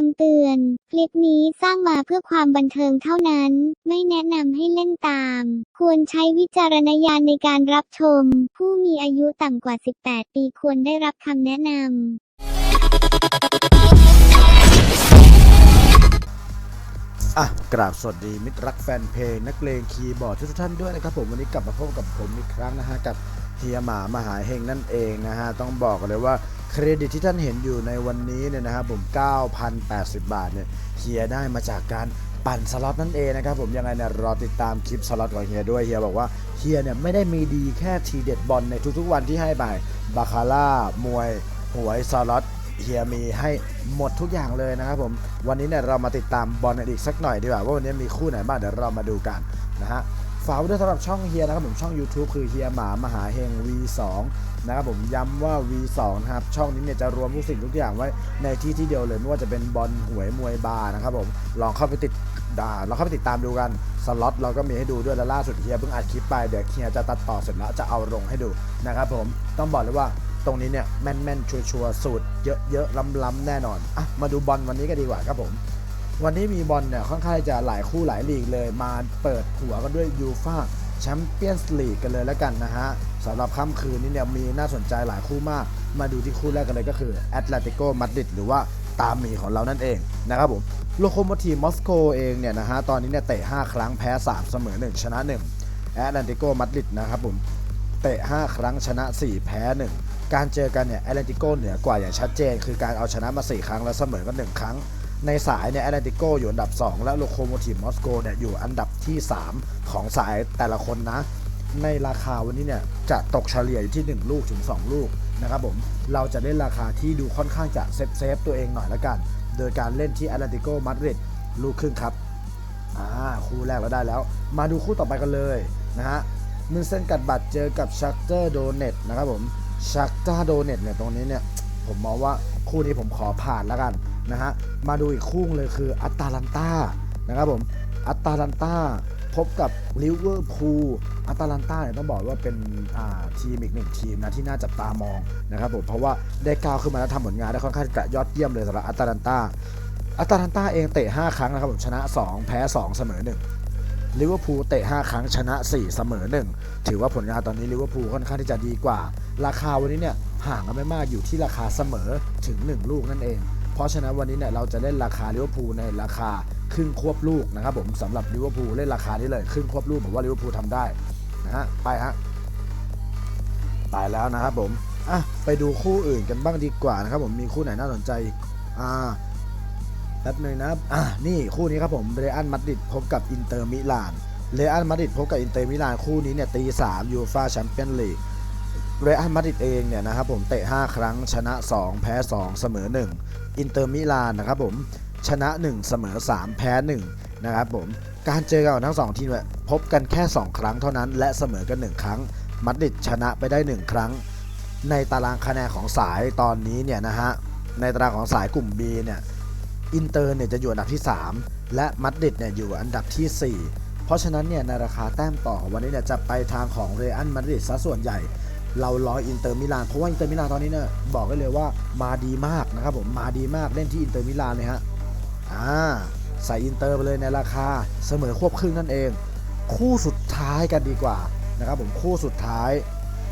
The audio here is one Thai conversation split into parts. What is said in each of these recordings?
คำเตือน คลิปนี้สร้างมาเพื่อความบันเทิงเท่านั้น ไม่แนะนำให้เล่นตาม ควรใช้วิจารณญาณในการรับชม ผู้มีอายุต่ำกว่า 18 ปีควรได้รับคำแนะนำอะกราบสวัสดีมิตรรักแฟนเพลงนักเลงคีย์บอร์ดทุกท่านด้วยนะครับผมวันนี้กลับมาพบกับผมอีกครั้งนะฮะกับเฮียหมามหาเฮงนั่นเองนะฮะต้องบอกเลยว่า เครดิตที่ท่านเห็นอยู่ในวันนี้เนี่ยนะครับผม 9,080 บาทเนี่ยเฮียได้มาจากการปั่นสล็อตนั่นเองนะครับผมยังไงเนี่ยรอติดตามคลิปสล็อตของเฮียด้วยเฮียบอกว่าเฮียเนี่ยไม่ได้มีดีแค่ทีเด็ดบอลในทุกๆวันที่ให้ไปบาคาร่ามวยหวยสล็อตเฮียมีให้หมดทุกอย่างเลยนะครับผมวันนี้เนี่ยเรามาติดตามบอลกันอีกสักหน่อยดีกว่าว่าวันนี้มีคู่ไหนบ้างเดี๋ยวเรามาดูกันนะฮะ ฝากไว้ด้วยสำหรับช่องเฮียนะครับผมช่อง YouTube คือเฮียหมามหาเฮง V2 นะครับผมย้ำว่า V2 นะครับช่องนี้เนี่ยจะรวมทุกสิ่งทุกอย่างไว้ในที่ที่เดียวเลยไม่ว่าจะเป็นบอลหวยมวยบาร์นะครับผมลองเข้าไปติดดาเราเข้าไปติดตามดูกันสล็อตเราก็มีให้ดูด้วยและล่าสุดเฮียเพิ่งอัดคลิปไปเดี๋ยวเฮียจะตัดต่อเสร็จแล้วจะเอาลงให้ดูนะครับผมต้องบอกเลยว่าตรงนี้เนี่ยแม่นแม่นชัวชัวร์ๆสูตรเยอะเยอะล้ำล้ำๆแน่นอนอะมาดูบอลวันนี้ก็ดีกว่าครับผม วันนี้มีบอลเนี่ยค่อนข้างจะหลายคู่หลายลีกเลย มาเปิดหัวกันด้วยยูฟาแชมเปี้ยนส์ลีกกันเลยแล้วกันนะฮะสำหรับค่ำคืนนี้เนี่ยมีน่าสนใจหลายคู่มาก มาดูที่คู่แรกกันเลยก็คือแอตเลติโกมาดริดหรือว่าตามมีของเรานั่นเองนะครับผมโลโคโมทีฟมอสโกเองเนี่ยนะฮะตอนนี้เนี่ยเตะ 5 ครั้งแพ้ 3 เสมอ 1 ชนะ 1 แอตเลติโกมาดริดนะครับผมเตะ 5 ครั้งชนะ 4 แพ้ 1 การเจอกันเนี่ยแอตแลติโกเหนือกว่าอย่างชัดเจน คือการเอาชนะมา 4 ครั้งแล้วเสมอกัน1ครั้ง ในสายเนี่ยแอตแลติโกอยู่อันดับ 2 และโลโคโมทีฟมอสโกเนี่ยอยู่อันดับที่ 3 ของสายแต่ละคนนะ ในราคาวันนี้เนี่ยจะตกเฉลี่ยอยู่ที่ 1 ลูกถึง 2 ลูกนะครับผม เราจะเล่นราคาที่ดูค่อนข้างจะเซฟเซฟตัวเองหน่อยละกัน โดยการเล่นที่แอตแลติโกมาดริดลูกครึ่งครับ อ่า คู่แรกเราได้แล้ว มาดูคู่ต่อไปกันเลยนะฮะมือเส้นกัดบัตรเจอกับชักเตอร์โดเนตนะครับผมชักเตอร์โดเนตเนี่ยตรงนี้เนี่ยผมมองว่าคู่นี้ผมขอผ่านแล้วกัน นะฮะมาดูอีกคู่เลยคืออัตาลันตานะครับผมอัตาลันตาพบกับลิเวอร์พูลอัตาลันตาเนี่ยต้องบอกว่าเป็นทีมอีกหนึ่งทีมนะที่น่าจับตามองนะครับผมเพราะว่าได้ก้าวขึ้นมาแล้วทำผลงานได้ค่อนข้างจะยอดเยี่ยมเลยสำหรับอัตาลันตาอัตแลนตาเองเตะ 5 ครั้งนะครับผมชนะ 2 แพ้ 2 เสมอ 1ลิเวอร์พูลเตะ 5 ครั้งชนะ 4 เสมอ 1 ถือว่าผลงานตอนนี้ลิเวอร์พูลค่อนข้างที่จะดีกว่า ราคาวันนี้เนี่ยห่างกันไม่มากอยู่ที่ราคาเสมอถึง 1 ลูกนั่นเอง เพราะฉะนั้นวันนี้เนี่ยเราจะเล่นราคาลิเวอร์พูลในราคาครึ่งควบลูกนะครับผมสำหรับลิเวอร์พูลเล่นราคานี้เลยครึ่งควบลูกผมว่าลิเวอร์พูลทำได้นะฮะไปฮะไปแล้วนะครับผมอะไปดูคู่อื่นกันบ้างดีกว่านะครับผมมีคู่ไหนน่าสนใจอ่าแป๊บหนึ่งนะอะนี่คู่นี้ครับผมเรอัลมาดริดพบกับอินเตอร์มิลานเรอัลมาดริดพบกับอินเตอร์มิลานคู่นี้เนี่ยตี3ยูฟาแชมเปี้ยนลีก เรอัลมาดริดเองเนี่ยนะครับผมเตะ 5 ครั้งชนะ 2 แพ้ 2 เสมอ 1 อินเตอร์มิลานนะครับผมชนะ 1 เสมอ 3 แพ้ 1 นะครับผมการเจอกันของทั้ง 2 ทีมพบกันแค่ 2 ครั้งเท่านั้น และเสมอกัน 1 ครั้งมาดริดชนะไปได้ 1 ครั้ง ในตารางคะแนนของสายตอนนี้เนี่ยนะฮะในตารางของสายกลุ่ม B เนี่ยอินเตอร์เนี่ยจะอยู่อันดับที่ 3 และมัดริดเนี่ยอยู่อันดับทีสี่ 4 เพราะฉะนั้นเนี่ยในราคาแต้มต่อวันนี้เนี่ยจะไปทางของเรอัลมาดริดซะส่วนใหญ่ เรารออินเตอร์มิลานเพราะว่าอินเตอร์มิลานตอนนี้เนี่ยบอกได้เลยว่ามาดีมากนะครับผมมาดีมากเล่นที่อินเตอร์มิลานเลยฮะอ่าใส่อินเตอร์ไปเลยในราคาเสมอควบครึ่งนั่นเอง คู่สุดท้ายกันดีกว่านะครับผมคู่สุดท้าย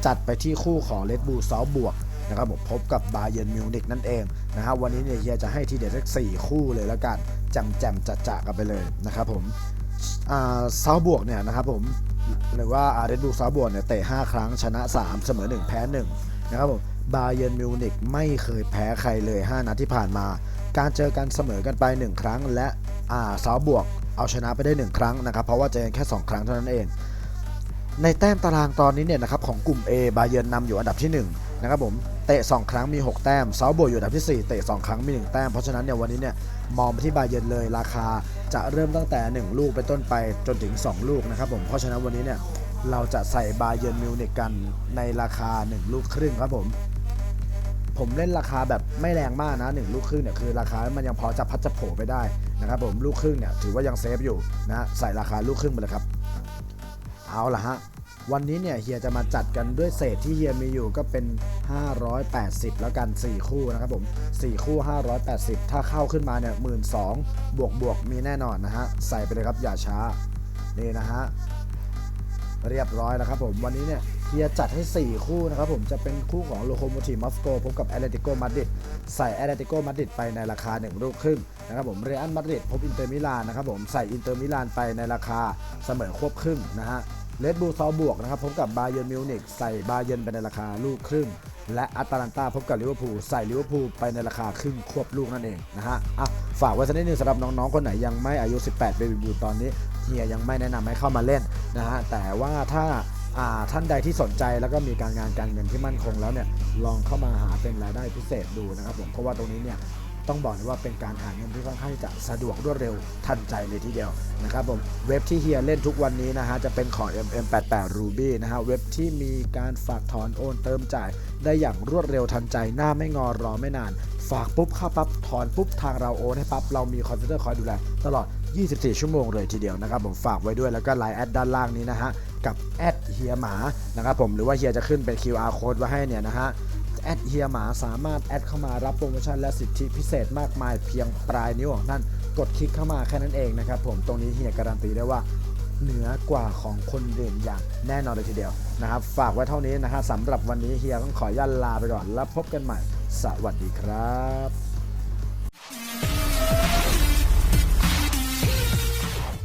จัดไปที่คู่ของเลดบูซาบวกนะครับผมพบกับบาเยนมิวนิกนั่นเองนะฮะวันนี้เนี่ยเฮียจะให้ทีเด็ดสักสี่คู่เลยแล้วกันแจมแจมๆจะจะๆกันไปเลยนะครับผมอ่าซาบวกเนี่ยนะครับผม หรือว่าอาร์เรดบูลซาบวกเนี่ยเตะ5ครั้งชนะ 3 เสมอ 1 แพ้ 1 นะครับผมบาเยนมิวนิกไม่เคยแพ้ใครเลย 5 นัดที่ผ่านมา การเจอกันเสมอกันไป 1 ครั้ง และอ่าซาบวกเอาชนะไปได้ 1 ครั้งนะครับเพราะว่าเจอกันแค่ 2 ครั้งเท่านั้นเอง ในแต้มตารางตอนนี้เนี่ยนะครับของกลุ่ม A บาเยินนำอยู่อันดับที่1นะครับผม เตะ 2 ครั้งมี 6 แต้มเซาโบอยู่อันดับที่ 4 เตะ 2 ครั้งมี 1 แต้ม เพราะฉะนั้นเนี่ยวันนี้เนี่ยมองไปที่บาเยินเลยราคาจะเริ่มตั้งแต่ 1 ลูกไปต้นไปจนถึง 2 ลูกนะครับผมเพราะฉะนั้นวันนี้เนี่ยเราจะใส่บาเยินมิวนิกกันในราคา 1 ลูกครึ่งครับผม ผมเล่นราคาแบบไม่แรงมากนะ 1 ลูกครึ่งเนี่ยคือราคามันยังพอจะพัดจะโผไปได้นะครับผมลูกครึ่งเนี่ยถือว่ายังเซฟอยู่นะใส่ราคาลูกครึ่งไปเลยครับ เอาละฮะ วันนี้เนี่ยเฮียจะมาจัดกันด้วยเศษที่เฮียมีอยู่ก็เป็น 580 แล้วกัน 4 คู่นะครับผม 4 คู่ 580 ถ้าเข้าขึ้นมาเนี่ย12,000บวกบวกมีแน่นอนนะฮะ ใส่ไปเลยครับอย่าช้า นี่นะฮะ เรียบร้อยแล้วครับผมวันนี้เนี่ยเฮียจัดให้ 4 คู่นะครับผมจะเป็นคู่ของโลโคโมทีฟมอสโกพบกับแอตเลติโกมาดริดใส่แอตเลติโกมาดริดไปในราคา 1 ลูกครึ่งนะครับผมเรอัลมาดริดพบอินเตอร์มิลานนะครับผมใส่อินเตอร์มิลานไปในราคาเสมอควบครึ่งนะฮะ เลดบูซอบวกนะครับพบกับบาเย r n นมิวนิกใส่บาเย r n ไปในราคาลูกครึ่ง และอัตแลนตาพบกับลิเวอร์พูลใส่ลิเวอร์พูลไปในราคาครึ่งควบลูกนั่นเองนะฮะอะฝากไว้สักนิดนึงสำหรับน้องๆ คนไหนยังไม่อายุ 18เบบีบูตอนนี้เฮียยังไม่แนะนำให้เข้ามาเล่นนะฮะแต่ว่าถ้าอ่าท่านใดที่สนใจแล้วก็มีการงานการเงินที่มั่นคงแล้วเนี่ยลองเข้ามาหาเป็นรายได้พิเศษดูนะครับผมเพราะว่าตรงนี้เนี่ย ต้องบอกเลยว่าเป็นการหาเงินที่ค่อนข้างจะสะดวกรวดเร็วทันใจเลยทีเดียวนะครับผมเว็บที่เฮียเล่นทุกวันนี้นะฮะจะเป็นของ MM88 Ruby นะฮะเว็บที่มีการฝากถอนโอนเติมจ่าย ได้อย่างรวดเร็วทันใจหน้าไม่งอรอไม่นาน ฝากปุ๊บเข้าปั๊บถอนปุ๊บทางเราโอนให้ปั๊บเรามีคอมพิวเตอร์คอยดูแลตลอด 24 ชั่วโมงเลยทีเดียวนะครับผมฝากไว้ด้วยแล้วก็ไลน์แอดด้านล่างนี้นะฮะกับแอดเฮียหมานะครับผมหรือว่าเฮียจะขึ้นเป็น QR code ไว้ให้เนี่ยนะฮะ แอดเฮียหมาสามารถแอดเข้ามารับโปรโมชั่นและสิทธิพิเศษมากมายเพียงปลายนิ้วของท่านกดคลิกเข้ามาแค่นั้นเองนะครับผมตรงนี้เฮียการันตีได้ว่าเหนือกว่าของคนอื่นอย่างแน่นอนเลยทีเดียวนะครับ ฝากไว้เท่านี้นะฮะสำหรับวันนี้เฮียต้องขออนุญาตลาไปก่อน แล้วพบกันใหม่ สวัสดีครับ